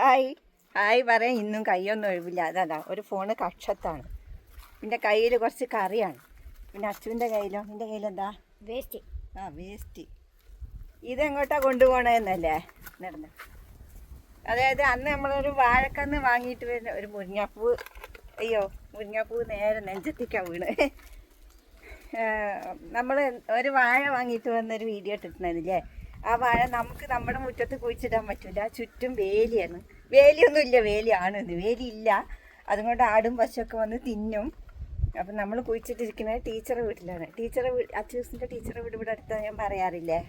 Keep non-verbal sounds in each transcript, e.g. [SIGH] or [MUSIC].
Hi. Hi പറയാൻ ഇന്നും കൈയൊന്നും ഒഴിവില്ല. അതാ ഒരു ഫോണ് കക്ഷത്താണ്. പിന്നെ കയ്യിൽ കുറച്ച് കറിയാണ്. പിന്നെ അച്ചുവിന്റെ കയ്യിലോ? നിന്റെ കയ്യിലെന്താ? വേസ്റ്റ്. ആ വേസ്റ്റ്. ഇതെങ്ങോട്ടാ കൊണ്ടുപോകണമെന്നല്ലേ നടന്ന് അതായത് അന്ന് നമ്മളൊരു വാഴക്കന്ന് വാങ്ങിയിട്ട് വരുന്ന ഒരു മുരിങ്ങാപ്പൂ. അയ്യോ മുരിങ്ങാപ്പൂ നേരെ നെഞ്ചത്തിക്കാ വീണ്. നമ്മൾ ഒരു വാഴ വാങ്ങിയിട്ട് വന്നൊരു വീഡിയോ ഇട്ടിട്ടുണ്ടായിരുന്നില്ലേ? ആ വാഴ നമുക്ക് നമ്മുടെ മുറ്റത്ത് കുഴിച്ചിടാൻ പറ്റില്ല ചുറ്റും വേലിയാണ്. വേലിയൊന്നും ഇല്ല വേലിയാണ് വേലിയില്ല. അതുകൊണ്ട് ആടും പശുവൊക്കെ വന്ന് തിന്നും. അപ്പം നമ്മൾ കുഴിച്ചിട്ടിരിക്കുന്നത് ടീച്ചറെ വീട്ടിലാണ്. ടീച്ചറെ വീട് അച്ചൂസിന്റെ ടീച്ചറെ വീട് ഇവിടെ അടുത്താ ഞാൻ പറയാറില്ലേ?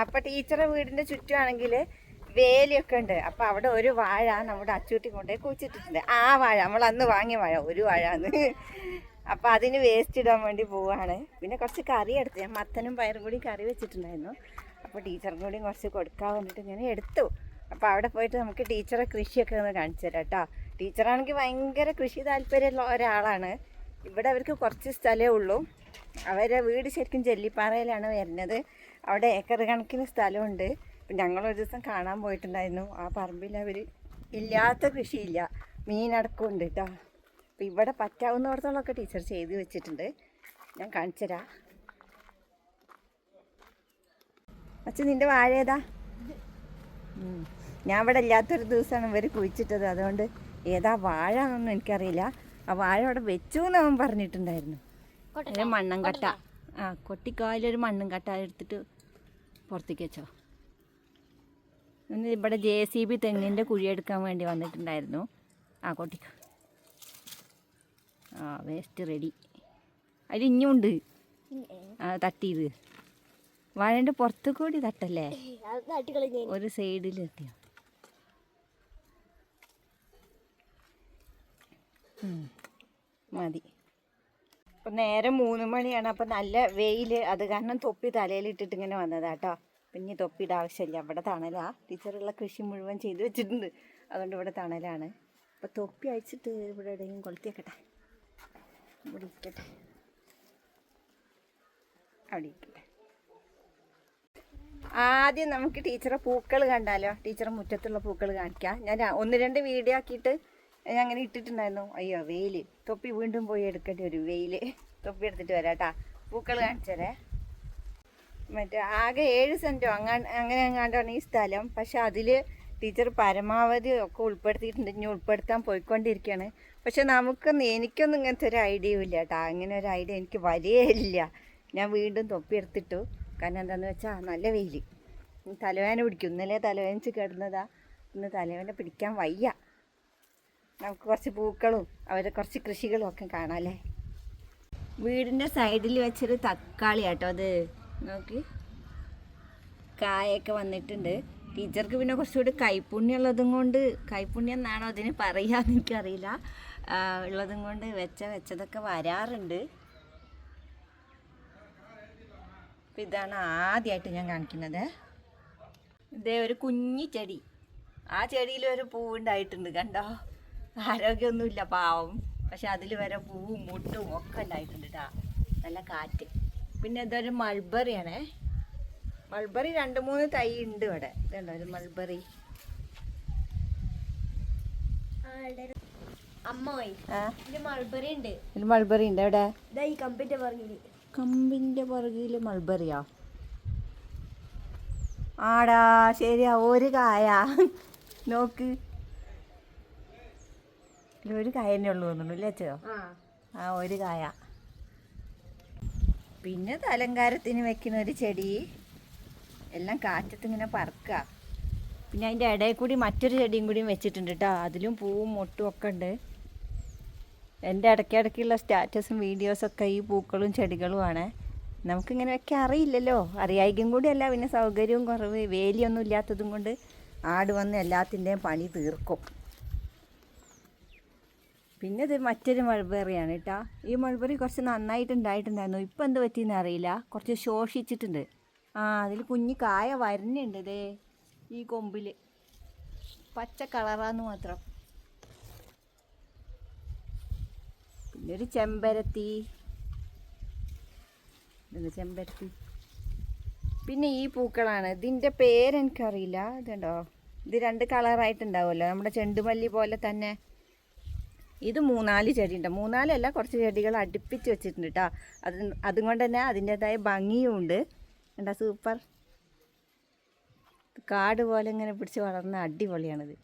അപ്പം ടീച്ചറെ വീടിന്റെ ചുറ്റുമാണെങ്കിൽ വേലിയൊക്കെ ഉണ്ട്. അപ്പം അവിടെ ഒരു വാഴ നമ്മുടെ അച്ചൂട്ടി കൊണ്ടുപോയി കുഴിച്ചിട്ടിട്ടുണ്ട്. ആ വാഴ നമ്മൾ അന്ന് വാങ്ങിയ വാഴ ഒരു വാഴ അന്ന് അപ്പം അതിന് വേസ്റ്റ് ഇടാൻ വേണ്ടി പോവാണ്. പിന്നെ കുറച്ച് കറി എടുത്തു ഞാൻ മത്തനും പയറും കൂടി കറി വെച്ചിട്ടുണ്ടായിരുന്നു. അപ്പോൾ ടീച്ചറും കൂടി കുറച്ച് കൊടുക്കാൻ വേണ്ടിയിട്ട് ഇങ്ങനെ എടുത്തു. അപ്പോൾ അവിടെ പോയിട്ട് നമുക്ക് ടീച്ചറെ കൃഷിയൊക്കെ ഒന്ന് കാണിച്ചു തരാം കേട്ടോ ടീച്ചറാണെങ്കിൽ ഭയങ്കര കൃഷി താല്പര്യമുള്ള ഒരാളാണ്. ഇവിടെ അവർക്ക് കുറച്ച് സ്ഥലമേ ഉള്ളൂ. അവരെ വീട് ശരിക്കും ജെല്ലിപ്പാറയിലാണ് വരുന്നത്. അവിടെ ഏക്കർ കണക്കിന് സ്ഥലമുണ്ട്. ഞങ്ങളൊരു ദിവസം കാണാൻ പോയിട്ടുണ്ടായിരുന്നു. ആ പറമ്പിൽ അവർ ഇല്ലാത്ത കൃഷിയില്ല. മീനടക്കമുണ്ട് കേട്ടോ അപ്പം ഇവിടെ പറ്റാവുന്നിടത്തോളമൊക്കെ ടീച്ചർ ചെയ്ത് വെച്ചിട്ടുണ്ട്. ഞാൻ കാണിച്ചുതരാം. അച്ഛൻ നിന്റെ വാഴ ഏതാ? ഞാൻ ഇവിടെ ഇല്ലാത്തൊരു ദിവസമാണ് ഇവർ കുഴിച്ചിട്ടത്. അതുകൊണ്ട് ഏതാ വാഴ എന്നൊന്നും എനിക്കറിയില്ല. ആ വാഴ അവിടെ വെച്ചു എന്ന് അവൻ പറഞ്ഞിട്ടുണ്ടായിരുന്നു. മണ്ണും കട്ട. ആ കൊട്ടിക്കായലൊരു മണ്ണും കട്ട എടുത്തിട്ട് പുറത്തേക്ക് വെച്ചോ. ഇവിടെ ജെ സി ബി തെങ്ങിന്റെ കുഴിയെടുക്കാൻ വേണ്ടി വന്നിട്ടുണ്ടായിരുന്നു. ആ കൊട്ടിക്ക വേസ്റ്റ് റെഡി. അതിൽ ഇനിയുണ്ട് ആ തട്ടിയത് വാഴേന്റെ പുറത്ത് കൂടി തട്ടല്ലേ? ഒരു സൈഡിൽ തട്ടിയോ മതി. അപ്പം നേരെ മൂന്ന് മണിയാണ്. അപ്പം നല്ല വെയിൽ അത് കാരണം തൊപ്പി തലയിൽ ഇട്ടിട്ട് ഇങ്ങനെ വന്നതാട്ടോ പിന്നെ ഈ തൊപ്പിയുടെ ആവശ്യമില്ല അവിടെ തണലാ. ടീച്ചറുള്ള കൃഷി മുഴുവൻ ചെയ്തു വെച്ചിട്ടുണ്ട്. അതുകൊണ്ട് ഇവിടെ തണലാണ്. അപ്പം തൊപ്പി അയച്ചിട്ട് ഇവിടെ എവിടെയെങ്കിലും കൊളുത്തി വെക്കട്ടെ ഇവിടെ ഇരിക്കട്ടെ അവിടെ ഇരിക്കട്ടെ. ആദ്യം നമുക്ക് ടീച്ചറെ പൂക്കൾ കണ്ടാലോ? ടീച്ചറെ മുറ്റത്തുള്ള പൂക്കൾ കാണിക്കാം. ഞാൻ ഒന്ന് രണ്ട് വീഡിയോ ആക്കിയിട്ട് ഞാൻ അങ്ങനെ ഇട്ടിട്ടുണ്ടായിരുന്നു. അയ്യോ വെയിൽ. തൊപ്പി വീണ്ടും പോയി എടുക്കേണ്ടി വരും. വെയിൽ. തൊപ്പി എടുത്തിട്ട് വരാം കേട്ടാ. പൂക്കൾ കാണിച്ചരേ മറ്റേ ആകെ ഏഴ് സെന്റോ? അങ്ങാ അങ്ങനെ അങ്ങാണ്ടാണ് ഈ സ്ഥലം. പക്ഷെ അതിൽ ടീച്ചർ പരമാവധി ഒക്കെ ഉൾപ്പെടുത്തിയിട്ടുണ്ട്. ഇനി ഉൾപ്പെടുത്താൻ പോയിക്കൊണ്ടിരിക്കുകയാണ്. പക്ഷെ നമുക്കൊന്നും എനിക്കൊന്നും ഇങ്ങനത്തെ ഒരു ഐഡിയയും ഇല്ല കേട്ടോ. അങ്ങനെ ഒരു ഐഡിയ എനിക്ക് വലിയ ഇല്ല. ഞാൻ വീണ്ടും തൊപ്പി എടുത്തിട്ടു. കാരണം എന്താണെന്ന് വെച്ചാൽ നല്ല വെയിൽ തലവേന പിടിക്കും. ഇന്നലെ തലവേനിച്ച് കിടന്നതാ. ഇന്ന് തലവേന പിടിക്കാൻ വയ്യ. നമുക്ക് കുറച്ച് പൂക്കളും അവരെ കുറച്ച് കൃഷികളും ഒക്കെ കാണാം അല്ലേ? വീടിന്റെ സൈഡിൽ വെച്ചൊരു തക്കാളി കേട്ടോ അത്. നോക്കി. കായൊക്കെ വന്നിട്ടുണ്ട്. ടീച്ചർക്ക് പിന്നെ കുറച്ചുകൂടി കൈപ്പുണ്യം ഉള്ളതും കൊണ്ട് കൈപ്പുണ്യം എന്നാണോ അതിന് പറയാന്ന് എനിക്കറിയില്ല. ഉള്ളതും കൊണ്ട് വെച്ച വെച്ചതൊക്കെ വരാറുണ്ട്. അപ്പം ഇതാണ് ആദ്യമായിട്ട് ഞാൻ കാണിക്കുന്നത്. ഇതേ ഒരു കുഞ്ഞി ചെടി. ആ ചെടിയിൽ ഒരു പൂവുണ്ടായിട്ടുണ്ട് കണ്ടോ? ആരോഗ്യമൊന്നുമില്ല പാവം. പക്ഷെ അതിൽ വരെ പൂവും മുട്ടും ഒക്കെ ഉണ്ടായിട്ടുണ്ട് കേട്ടോ നല്ല കാറ്റ്. പിന്നെ ഇതൊരു മൾബറിയാണേ മൾബറി രണ്ട് മൂന്ന് തൈ ഉണ്ട് ഇവിടെ. ഇതുണ്ടോ ഒരു മൾബറി? മൾബറി ഉണ്ട്. എവിടെ? കമ്പിന്റെ പുറകിൽ. മൾബറിയാ? ആടാ ശരിയാ ഒരു കായ. നോക്ക്. ഒരു കായ തന്നെ ഉള്ളു തോന്നുന്നു അല്ലേ അച്ചോ ആ. ഒരു കായ. പിന്നെ അലങ്കാരത്തിന് വെക്കുന്ന ഒരു ചെടി. എല്ലാം കാറ്റത്ത് ഇങ്ങനെ പറക്കുക പിന്നെ അതിന്റെ ഇടയിൽ കൂടി മറ്റൊരു ചെടിയും കൂടിയും വെച്ചിട്ടുണ്ട് കേട്ടോ അതിലും പൂവും മൊട്ടും ഒക്കെ ഉണ്ട്. എന്റെ ഇടയ്ക്കിടയ്ക്കുള്ള സ്റ്റാറ്റസും വീഡിയോസൊക്കെ ഈ പൂക്കളും ചെടികളുമാണ് നമുക്കിങ്ങനെ വെക്കാൻ അറിയില്ലല്ലോ. അറിയായിക്കും കൂടിയല്ല പിന്നെ സൗകര്യവും കുറവ് വേലിയൊന്നും ഇല്ലാത്തതും കൊണ്ട് ആട് വന്ന് എല്ലാത്തിന്റെയും പണി തീർക്കും. പിന്നെ ഇത് മറ്റൊരു മൾബറിയാണ് കേട്ടോ ഈ മൾബറി കുറച്ച് നന്നായിട്ട് ഉണ്ടായിട്ടുണ്ടായിരുന്നു. ഇപ്പം എന്ത് പറ്റിയെന്ന് അറിയില്ല. കുറച്ച് ശോഷിച്ചിട്ടുണ്ട്. ആ അതിൽ കുഞ്ഞി കായ വരുന്നുണ്ട് ഇതേ ഈ കൊമ്പിൽ പച്ച കളറാന്ന് മാത്രം. പിന്നെ ഒരു ചെമ്പരത്തി ചെമ്പരത്തി? പിന്നെ ഈ പൂക്കളാണ്. ഇതിന്റെ പേരെനിക്കറിയില്ല ഇതുണ്ടോ? ഇത് രണ്ട് കളറായിട്ടുണ്ടാവുമല്ലോ. നമ്മുടെ ചെണ്ടുമല്ലി പോലെ തന്നെ. ഇത് മൂന്നാൽ ചെടി ഉണ്ട് മൂന്നാലല്ല കുറച്ച് ചെടികൾ അടുപ്പിച്ച് വെച്ചിട്ടുണ്ട് കേട്ടോ അത് അതുകൊണ്ട് തന്നെ അതിന്റെതായ ഭംഗിയും ഉണ്ട് എന്താ സൂപ്പർ? കാട് പോലെ ഇങ്ങനെ പിടിച്ച് വളർന്ന അടിപൊളിയാണിത്.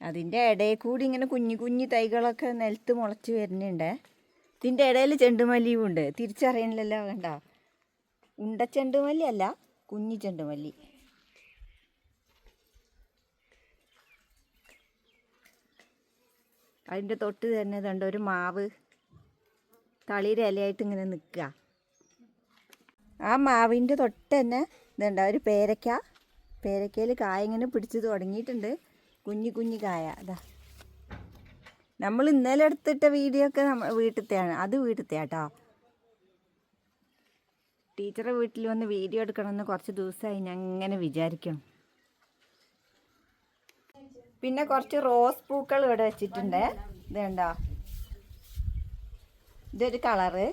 അതിന്റെ ഇടയിൽ കൂടി ഇങ്ങനെ കുഞ്ഞു കുഞ്ഞു തൈകളൊക്കെ നിലത്ത് മുളച്ച് വരുന്നുണ്ട്. ഇതിന്റെ ഇടയിൽ ചെണ്ടുമല്ലിയും ഉണ്ട്. തിരിച്ചറിയണില്ലല്ലോ കണ്ട? ഉണ്ട ചെണ്ടുമല്ലി അല്ല കുഞ്ഞു ചെണ്ടുമല്ലി. അതിന്റെ തൊട്ട് തന്നെ ഇതുണ്ട് ഒരു മാവ്. തളിയുടെ ഇലയായിട്ട് ഇങ്ങനെ നിൽക്കുക ആ മാവിന്റെ തൊട്ട് തന്നെ ഇതുണ്ട്. ഒരു പേരയ്ക്ക. പേരയ്ക്കയിൽ കായ ഇങ്ങനെ പിടിച്ച് തുടങ്ങിയിട്ടുണ്ട്. കുഞ്ഞു കുഞ്ഞു കായ. അതാ നമ്മൾ ഇന്നലെ എടുത്തിട്ട വീഡിയോ ഒക്കെ നമ്മൾ വീട്ടിലത്തെയാണ്. അത് വീട്ടിലത്തെ കേട്ടോ ടീച്ചറെ വീട്ടിൽ വന്ന് വീഡിയോ എടുക്കണമെന്ന് കുറച്ച് ദിവസമായി. ഞാൻ അങ്ങനെ വിചാരിക്കണം പിന്നെ കുറച്ച് റോസ് പൂക്കൾ ഇവിടെ വെച്ചിട്ടുണ്ട്. ഇത് കണ്ടോ ഇതൊരു കളറ്.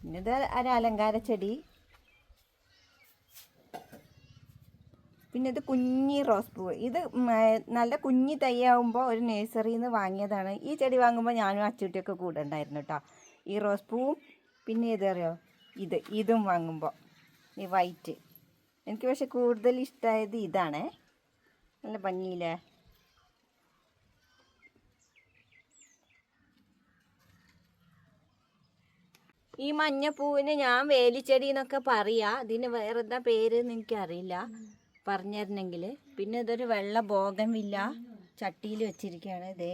പിന്നെ ഇത് ഒരു അലങ്കാര ചെടി. പിന്നെ ഇത് കുഞ്ഞി റോസ് പൂവ്. ഇത് നല്ല കുഞ്ഞി തൈയാവുമ്പോൾ ഒരു നഴ്സറിയിൽ നിന്ന് വാങ്ങിയതാണ്. ഈ ചെടി വാങ്ങുമ്പോൾ ഞാനും അച്ചുട്ടിയൊക്കെ കൂടെ ഉണ്ടായിരുന്നു കേട്ടോ ഈ റോസ് പൂവും പിന്നെ ഇതറിയോ ഇത് ഇതും വാങ്ങുമ്പോൾ ഈ വൈറ്റ്. എനിക്ക് പക്ഷെ കൂടുതൽ ഇഷ്ടമായത് ഇതാണേ. നല്ല ഭംഗിയില്ലേ? ഈ മഞ്ഞപ്പൂവിന് ഞാൻ വേലിച്ചെടി എന്നൊക്കെ പറയാ. ഇതിന് വേറെ എന്താ പേര് എന്ന് എനിക്കറിയില്ല. പറഞ്ഞിരുന്നെങ്കിൽ പിന്നെ ഇതൊരു വെള്ള ഭോഗമില്ല ചട്ടിയിൽ വെച്ചിരിക്കുകയാണ് ഇതേ.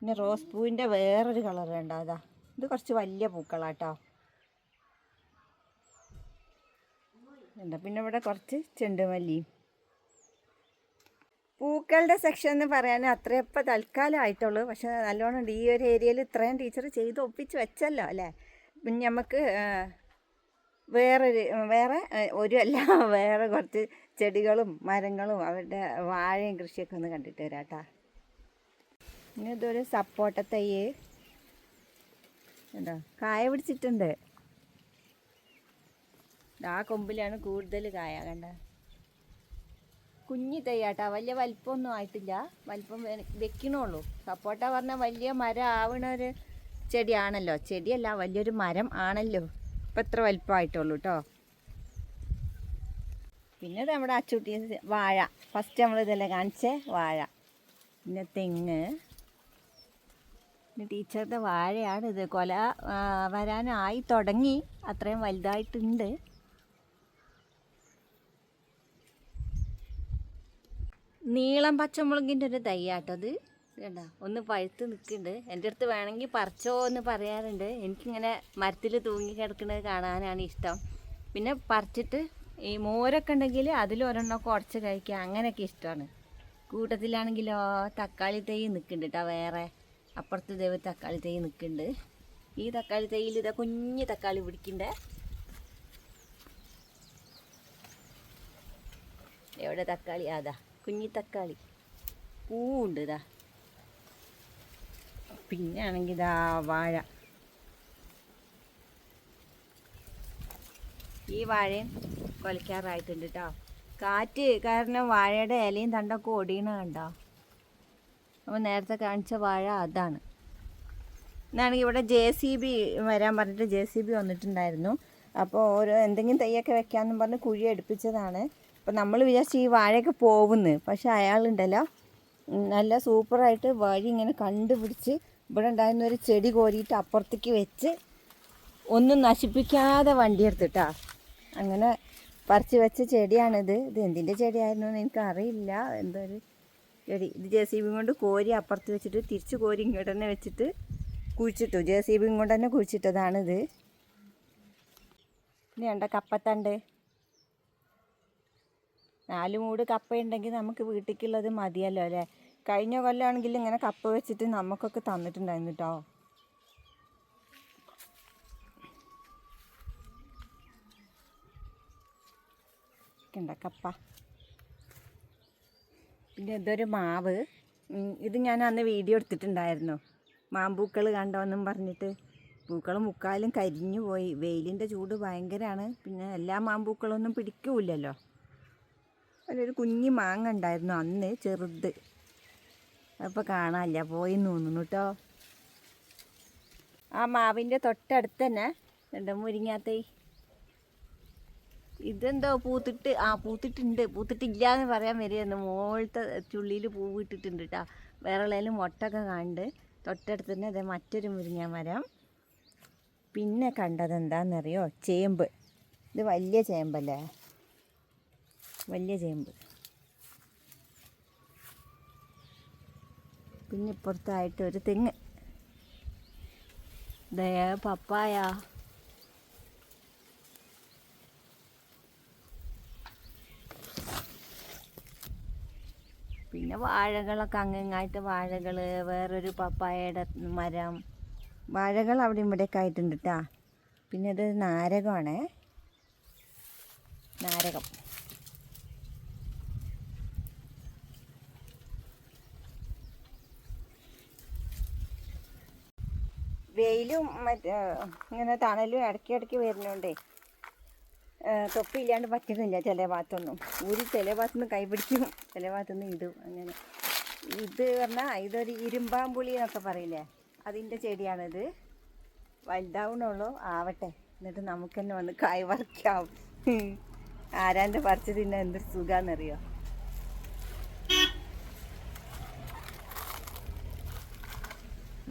പിന്നെ റോസ് പൂവിന്റെ വേറൊരു കളർ ഉണ്ടോ അതാ. ഇത് കുറച്ച് വലിയ പൂക്കളാട്ടോ. എന്താ പിന്നെ ഇവിടെ കുറച്ച് ചെണ്ടുമല്ലിയും പൂക്കളുടെ സെക്ഷൻ എന്ന് പറയാൻ അത്രയപ്പം തൽക്കാലം ആയിട്ടുള്ളൂ. പക്ഷെ നല്ലോണം ഈ ഒരു ഏരിയയിൽ ഇത്രയും ടീച്ചർ ചെയ്ത് ഒപ്പിച്ച് വെച്ചല്ലോ അല്ലേ? പിന്നെ നമുക്ക് വേറൊരു വേറെ ഒരു അല്ല [LAUGHS] വേറെ കുറച്ച് ചെടികളും മരങ്ങളും അവരുടെ വാഴയും കൃഷിയൊക്കെ ഒന്ന് കണ്ടിട്ട് വരാം കേട്ടോ പിന്നെ ഇതൊരു സപ്പോട്ട തൈ എന്താ കായ പിടിച്ചിട്ടുണ്ട്. ആ കൊമ്പിലാണ് കൂടുതൽ കായ കണ്ട. കുഞ്ഞി തയ്യാട്ടാ വലിയ വലിപ്പമൊന്നും ആയിട്ടില്ല. വലിപ്പം വെക്കണുള്ളൂ. സപ്പോട്ട പറഞ്ഞാൽ വലിയ മരം ആവണ ഒരു ചെടിയാണല്ലോ. ചെടിയല്ല വലിയൊരു മരം ആണല്ലോ. ഇപ്പം എത്ര വലിപ്പമായിട്ടുള്ളൂ കേട്ടോ പിന്നെ നമ്മുടെ അച്ചുട്ടി വാഴ. ഫസ്റ്റ് നമ്മൾ ഇതല്ലേ കാണിച്ചേ വാഴ. പിന്നെ തെങ്ങ്. പിന്നെ ടീച്ചറുടെ വാഴയാണ് ഇത്. കൊല വരാനായി തുടങ്ങി. അത്രയും വലുതായിട്ടുണ്ട്. നീളം പച്ചമുളകിന്റെ ഒരു തൈയാട്ടോ അത്. വേണ്ട ഒന്ന് പഴുത്ത് നിൽക്കുന്നുണ്ട്. എന്റെ അടുത്ത് വേണമെങ്കിൽ പറിച്ചോ എന്ന് പറയാറുണ്ട്. എനിക്കിങ്ങനെ മരത്തിൽ തൂങ്ങി കിടക്കുന്നത് കാണാനാണ് ഇഷ്ടം. പിന്നെ പറിച്ചിട്ട് ഈ മോരൊക്കെ ഉണ്ടെങ്കിൽ അതിലൊരെണ്ണമൊക്കെ ഉടച്ച് കഴിക്കുക. അങ്ങനെയൊക്കെ ഇഷ്ടമാണ്. കൂട്ടത്തിലാണെങ്കിലോ തക്കാളി തൈ നിൽക്കുന്നുണ്ട് കേട്ടോ വേറെ. അപ്പുറത്ത് ദൈവം തക്കാളി തൈ നിൽക്കുന്നുണ്ട്. ഈ തക്കാളി തൈയിൽ ഇതാ കുഞ്ഞ് തക്കാളി പിടിക്കണ്ടേ എവിടെ തക്കാളി? അതാ കുഞ്ഞി തക്കാളി പൂവുണ്ട് ഇതാ പിന്നെ ആണെങ്കിൽ ഇതാ വാഴ. ഈ വാഴയും കൊലക്കാറായിട്ടുണ്ട് കേട്ടോ കാറ്റ് കാരണം വാഴയുടെ ഇലയും തണ്ടൊക്കെ ഒടിയണ കണ്ടോ? അപ്പോൾ നേരത്തെ കാണിച്ച വാഴ അതാണ്. എന്നാണെങ്കിൽ ഇവിടെ ജെ സി ബി വരാൻ പറഞ്ഞിട്ട് ജെ സി ബി വന്നിട്ടുണ്ടായിരുന്നു. അപ്പോൾ ഓരോ എന്തെങ്കിലും തൈയൊക്കെ വെക്കാമെന്നും പറഞ്ഞ് കുഴി അടുപ്പിച്ചതാണ് അപ്പോൾ നമ്മൾ വിചാരിച്ച് ഈ വാഴയൊക്കെ പോകുന്നു പക്ഷെ അയാളുണ്ടല്ലോ. നല്ല സൂപ്പറായിട്ട് വഴി ഇങ്ങനെ കണ്ടുപിടിച്ച് ഇവിടെ ഉണ്ടായിരുന്ന ഒരു ചെടി കോരിയിട്ട് അപ്പുറത്തേക്ക് വെച്ച് ഒന്നും നശിപ്പിക്കാതെ വണ്ടി എടുത്തിട്ടാ. അങ്ങനെ പറിച്ച് വെച്ച ചെടിയാണിത്. ഇത് എന്തിന്റെ ചെടിയായിരുന്നു എന്ന് എനിക്കറിയില്ല. എന്തൊരു ചെടി. ഇത് ജെ സി ബി കൊണ്ട് കോരി അപ്പുറത്ത് വെച്ചിട്ട് തിരിച്ച് കോരി ഇങ്ങോട്ട് തന്നെ വെച്ചിട്ട് കുഴിച്ചിട്ടു. ജെ സി ബി കൊണ്ട് തന്നെ കുഴിച്ചിട്ടതാണിത്. ഇനി ഉണ്ട കപ്പത്തണ്ട്? നാല് മൂട് കപ്പയുണ്ടെങ്കിൽ നമുക്ക് വീട്ടിലേക്കുള്ളത് മതിയല്ലോ അല്ലേ? കഴിഞ്ഞ കൊല്ലമാണെങ്കിൽ ഇങ്ങനെ കപ്പ വെച്ചിട്ട് നമുക്കൊക്കെ തന്നിട്ടുണ്ടായിരുന്നു കേട്ടോ കപ്പ. പിന്നെ ഇതൊരു മാവ്. ഇത് ഞാൻ അന്ന് വീഡിയോ എടുത്തിട്ടുണ്ടായിരുന്നു. മാമ്പൂക്കൾ കണ്ടോന്നും പറഞ്ഞിട്ട്. പൂക്കൾ മുക്കാലും കരിഞ്ഞു പോയി വെയിലിന്റെ ചൂട് ഭയങ്കരമാണ് പിന്നെ എല്ലാ മാമ്പൂക്കളൊന്നും പിടിക്കൂലല്ലോ അതിലൊരു കുഞ്ഞി മാങ്ങ ഉണ്ടായിരുന്നു അന്ന് ചെറുത്. അപ്പോൾ കാണാനില്ല പോയി തോന്നുന്നു കേട്ടോ ആ മാവിന്റെ തൊട്ടടുത്ത് തന്നെ ഉണ്ട് മുരിങ്ങാത്തൈ? ഇതെന്തോ പൂത്തിട്ട് ആ പൂത്തിട്ടുണ്ട് പൂത്തിട്ടില്ല എന്ന് പറയാൻ വരികയെന്ന് മുകളിലത്തെ ചുള്ളിയിൽ പൂവ് ഇട്ടിട്ടുണ്ട് കേട്ടോ വേറെ മുട്ടൊക്കെ കണ്ട് തൊട്ടടുത്ത് തന്നെ അതേ മറ്റൊരു മുരിങ്ങ മരം. പിന്നെ കണ്ടത് എന്താണെന്നറിയോ ചേമ്പ്. ഇത് വലിയ ചേമ്പല്ലേ? വലിയ ചേമ്പ്. പിന്നെ ഇപ്പുറത്തായിട്ട് ഒരു തെങ്ങ്. ദയ പപ്പായ. പിന്നെ വാഴകളൊക്കെ അങ്ങങ്ങായിട്ട് വാഴകൾ വേറൊരു പപ്പായയുടെ മരം. വാഴകൾ അവിടെ ഇവിടെയൊക്കെ ആയിട്ടുണ്ട് കേട്ടാ പിന്നെ ഇത് നാരകമാണേ. നാരകം. വെയിലും മറ്റേ ഇങ്ങനെ തണലും ഇടയ്ക്ക് ഇടയ്ക്ക് വരുന്നുണ്ടേ തൊപ്പി ഇല്ലാണ്ട് പറ്റുന്നില്ല ചില ഭാഗത്തൊന്നും. ഒരു ചില ഭാഗത്തുനിന്ന് കൈ പിടിക്കും ചില ഭാഗത്തുനിന്ന് ഇടും അങ്ങനെ. ഇത് പറഞ്ഞാൽ ഇതൊരു ഇരുമ്പാമ്പുളി എന്നൊക്കെ പറയില്ലേ? അതിന്റെ ചെടിയാണിത്. വലുതാവണുള്ളൂ ആവട്ടെ. എന്നിട്ട് നമുക്ക് തന്നെ വന്ന് കായ് പറിക്കാം. ആരാന്റെ പറിച്ച് തിന്നാൻ എന്തൊരു സുഖാന്നറിയോ?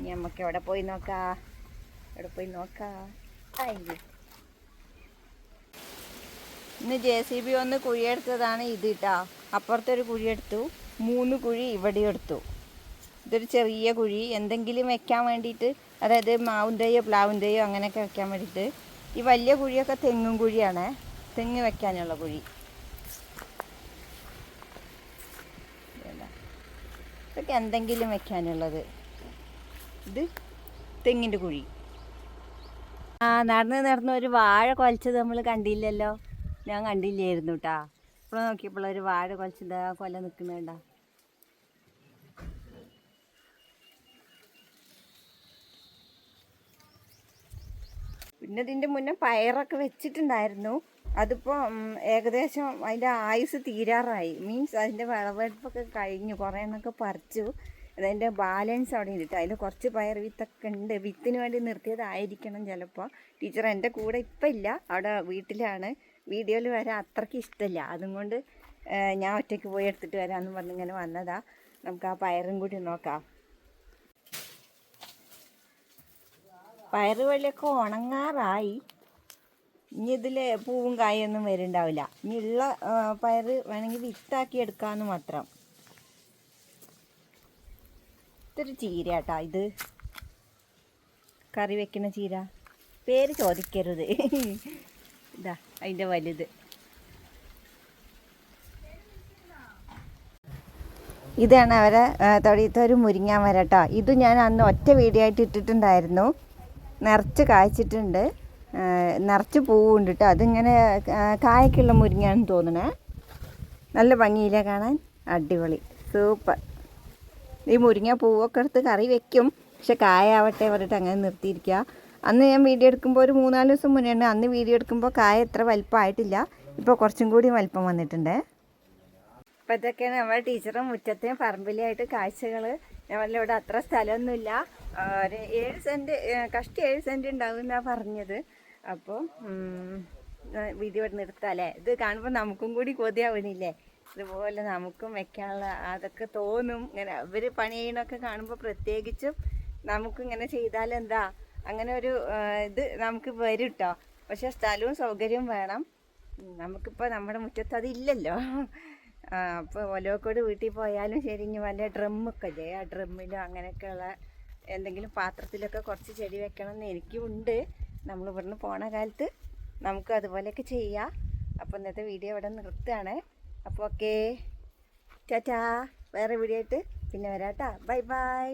ഇനി നമുക്ക് എവിടെ പോയി നോക്കാ? എവിടെ പോയി നോക്കാ? അയ്യോ ഇന്ന് ജെ സി ബി ഒന്ന് കുഴിയെടുത്തതാണ് ഇത് കേട്ടോ അപ്പുറത്തൊരു കുഴിയെടുത്തു മൂന്ന് കുഴി ഇവിടെ എടുത്തു. ഇതൊരു ചെറിയ കുഴി. എന്തെങ്കിലും വെക്കാൻ വേണ്ടിയിട്ട് അതായത് മാവിന്റെയോ പ്ലാവിന്റെയോ അങ്ങനെയൊക്കെ വെക്കാൻ വേണ്ടിയിട്ട്. ഈ വലിയ കുഴിയൊക്കെ തെങ്ങും കുഴിയാണ്. തെങ്ങ് വെക്കാനുള്ള കുഴി? ഇതൊക്കെ എന്തെങ്കിലും വെക്കാനുള്ളത്. ഇത് തെങ്ങിന്റെ കുഴി. ആ നടന്ന് നടന്ന് ഒരു വാഴ കൊലച്ചത് നമ്മൾ കണ്ടില്ലല്ലോ. ഞാൻ കണ്ടില്ലായിരുന്നു കേട്ടാ ഇപ്പോൾ നോക്കിയപ്പോൾ ഒരു വാഴ കൊലച്ചത് ആ കൊല നിൽക്കുന്നുണ്ടാ പിന്നെ ഇതിന്റെ മുന്നേ പയറൊക്കെ വെച്ചിട്ടുണ്ടായിരുന്നു. അതിപ്പോൾ ഏകദേശം അതിന്റെ ആയുസ് തീരാറായി. മീൻസ് അതിന്റെ വിളവെടുപ്പൊക്കെ കഴിഞ്ഞു. കുറേ എന്നൊക്കെ പറിച്ചു. അതിന്റെ ബാലൻസ് അവിടെ ഉണ്ട് അതിൽ കുറച്ച് പയർ വിത്തൊക്കെ ഉണ്ട്. വിത്തിന് വേണ്ടി നിർത്തിയതായിരിക്കണം ചിലപ്പോൾ ടീച്ചർ എന്റെ കൂടെ ഇപ്പം ഇല്ല. അവിടെ വീട്ടിലാണ്. വീഡിയോയിൽ വരാൻ അത്രയ്ക്ക് ഇഷ്ടമില്ല. അതും കൊണ്ട് ഞാൻ ഒറ്റയ്ക്ക് പോയി എടുത്തിട്ട് വരാമെന്ന് പറഞ്ഞ് ഇങ്ങനെ വന്നതാ. നമുക്ക് ആ പയറും കൂടി നോക്കാം. പയറ് വഴിയൊക്കെ ഉണങ്ങാറായി. ഇനി ഇതിൽ പൂവും കായൊന്നും വരുന്നുണ്ടാവില്ല ഇനി ഉള്ള ആ, പയറ് വേണമെങ്കിൽ വിത്താക്കി എടുക്കാമെന്ന് മാത്രം. ഇതൊരു ചീര കേട്ടാ ഇത്. കറി വെക്കുന്ന ചീര. പേര് ചോദിക്കരുത്. ഇതാ അതിന്റെ വലുത്. ഇതാണ് അവരെ തൊടിയത്തെ ഒരു മുരിങ്ങാൻ മരം കേട്ടോ ഇത് ഞാൻ അന്ന് ഒറ്റ വീടിയായിട്ട് ഇട്ടിട്ടുണ്ടായിരുന്നു. നിറച്ച് കായ്ച്ചിട്ടുണ്ട്. നിറച്ച് പൂവുണ്ട് കേട്ടോ. അതിങ്ങനെ കായ്ക്കുള്ള മുരിങ്ങയാണെന്ന് തോന്നണേ. നല്ല ഭംഗിയില്ല കാണാൻ. അടിപൊളി. സൂപ്പർ. ഈ മുരിങ്ങ പൂവൊക്കെ എടുത്ത് കറി വെക്കും. പക്ഷെ കായാവട്ടെ പറഞ്ഞിട്ട് അങ്ങനെ നിർത്തിയിരിക്കുക. അന്ന് ഞാൻ വീഡിയോ എടുക്കുമ്പോൾ ഒരു മൂന്നാൽ ദിവസം മുന്നേ ഉണ്ട് അന്ന് വീഡിയോ എടുക്കുമ്പോൾ കായ എത്ര വലിപ്പമായിട്ടില്ല. ഇപ്പോൾ കുറച്ചും കൂടി വലിപ്പം വന്നിട്ടുണ്ട്. അപ്പോൾ ഇതൊക്കെയാണ് നമ്മുടെ ടീച്ചറും മുറ്റത്തെയും പറമ്പിലായിട്ട് കാഴ്ചകൾ. ഞങ്ങളുടെ ഇവിടെ അത്ര സ്ഥലമൊന്നുമില്ല. ഒരു ഏഴ് സെന്റ് കഷ്ടി ഏഴ് സെന്റ് ഉണ്ടാവും എന്നാണ് പറഞ്ഞത്. അപ്പോൾ വീഡിയോ ഇവിടെ നിർത്താം അല്ലേ? ഇത് കാണുമ്പോൾ നമുക്കും കൂടി കൊതിയാവണില്ലേ? ഇതുപോലെ നമുക്കും വെക്കാനുള്ള അതൊക്കെ തോന്നും. ഇങ്ങനെ അവർ പണി ചെയ്യണമൊക്കെ കാണുമ്പോൾ പ്രത്യേകിച്ചും നമുക്ക് ഇങ്ങനെ ചെയ്താലെന്താ അങ്ങനെ ഒരു ഇത് നമുക്ക് വരും കേട്ടോ പക്ഷെ സ്ഥലവും സൗകര്യവും വേണം. നമുക്കിപ്പോൾ നമ്മുടെ മുറ്റത്ത് അതില്ലല്ലോ അപ്പോൾ ഒലോക്കോട് വീട്ടിൽ പോയാലും ശരി ഇനി വല്ല ഡ്രമ്മൊക്കെ ഇല്ലേ? ആ ഡ്രമ്മിലോ അങ്ങനെയൊക്കെയുള്ള എന്തെങ്കിലും പാത്രത്തിലൊക്കെ കുറച്ച് ചെടി വെക്കണം എന്ന് എനിക്കും ഉണ്ട് നമ്മൾ ഇവിടുന്ന് പോണ കാലത്ത് നമുക്ക് അതുപോലെയൊക്കെ ചെയ്യാം. അപ്പോൾ ഇന്നത്തെ വീഡിയോ ഇവിടെ നിർത്തുകയാണ്. അപ്പോൾ ഓക്കേ ചാറ്റാ വേറെ വീഡിയോ ആയിട്ട് പിന്നെ വരാം ബൈ ബൈ